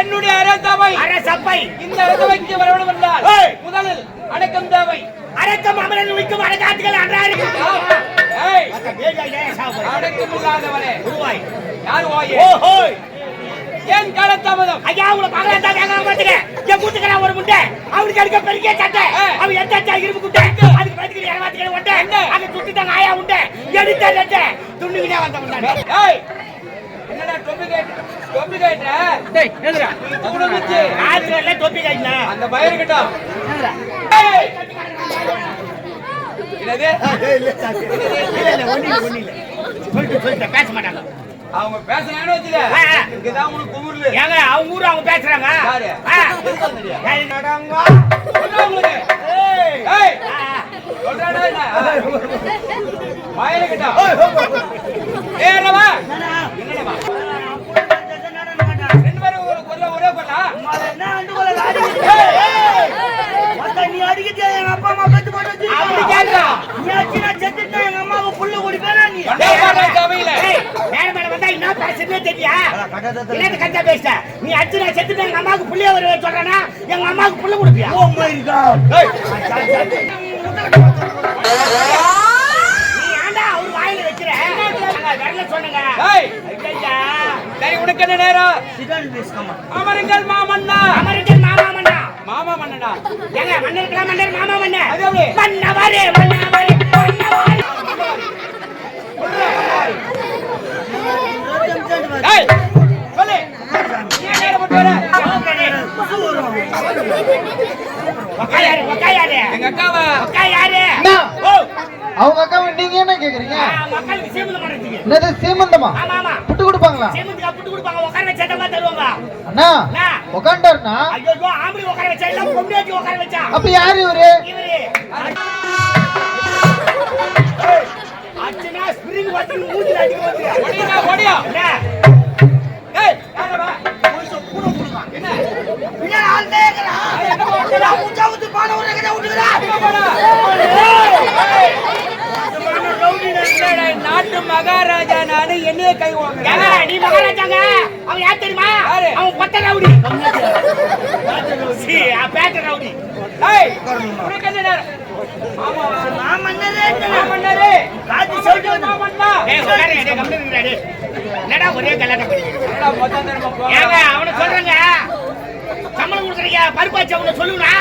என்னுடைய அரசவை. அரசபை இந்த அரசவைக்கு வரவேண்டும் என்றால் முதலில் அடக்கம் தேவை. அடக்கம் அமரன் வைக்கும் அன்றாயிருக்கும் அடக்கம் இல்லாதவனே குருவாய் யார் ஓயே ஓஹோய் ஏன் காலத்தாமதம் ஐயா உங்களை பார்க்கலாம் தான் கேட்க மாட்டேங்க என் கூட்டுக்கிறா ஒரு முட்டை அவனுக்கு எடுக்க பெரிய சட்டை. அவன் எந்த இரும்பு குட்டை அதுக்கு பதிக்கு இரவாத்துக்கிற ஒட்டை அங்க சுட்டு தான் ஆயா உண்டை. எடுத்த லட்டை. துண்ணுக்கிட்டே வந்த முன்னாடி ஏய். என்னடா டேய் நீ தூண வச்சு ஆத்துல காய்ச்சினா அந்த பயிர் கிட்ட ஏய் என்னது இல்ல இல்ல ஒண்ணு இல்ல ஒண்ணு இல்ல சொல்லிட்டு சொல்லிட்டு பேச மாட்டாங்க. அவங்க பேசுறாங்கன்னு ஆ. இங்கதான் உனக்கு குமுறலு ஏங்க அவங்க ஊரு அவங்க பேசுறாங்க? சபையில. மேல வந்தா என்ன பேசுறதுனே தெரியா? என்னது கஞ்சா பேசுற? நீ நான் செத்துட்டேன், எங்க அம்மாவுக்கு புள்ளைய வர சொல்றேன்னா, எங்க அம்மாவுக்கு புள்ள கொடுப்பியா? ஏய் நீ ஏன்டா அவர் வாயில வைக்கிற? விரல சொன்னேங்க. ஏய் ஐயா, சரி உனக்கு என்ன நேரம் அமருங்கள் மாமன்னா அமெரிக்கன் மாமா மன்னா. மாமா மன்னனா ஏங்க, மன்னருக்கெல்லாம் மன்னர், மாமா மன்னர். மன்னவரே. அவங்க அக்காவை நீங்க என்ன கேக்குறீங்க? என்னது சீமந்தமா? ஆமா, புட்டு கொடுப்பாங்களா? புட்டு கொடுப்பாங்க, உட்கார வச்சா தான் தருவாங்க. அண்ணா ஐயோ, ஆம்பளை உட்கார வச்சா இல்ல உட்கார வச்சா அப்ப இவரு ஸ்பிரிங் அடிக்க நாட்டு மகாராஜா நானு என்னைய கை ஏங்க நீ மகாராஜாங்க? அவன் யார் தெரியுமா? அவன் பத்த ரவுடி. பேட்ட ரவுடி. என்ன என்னடா ஒரே ஏங்க அவன சொல்றேங்க சம்பளம் கொடுக்குறீங்க? பருப்பாச்சு அவங்க சொல்லுங்களா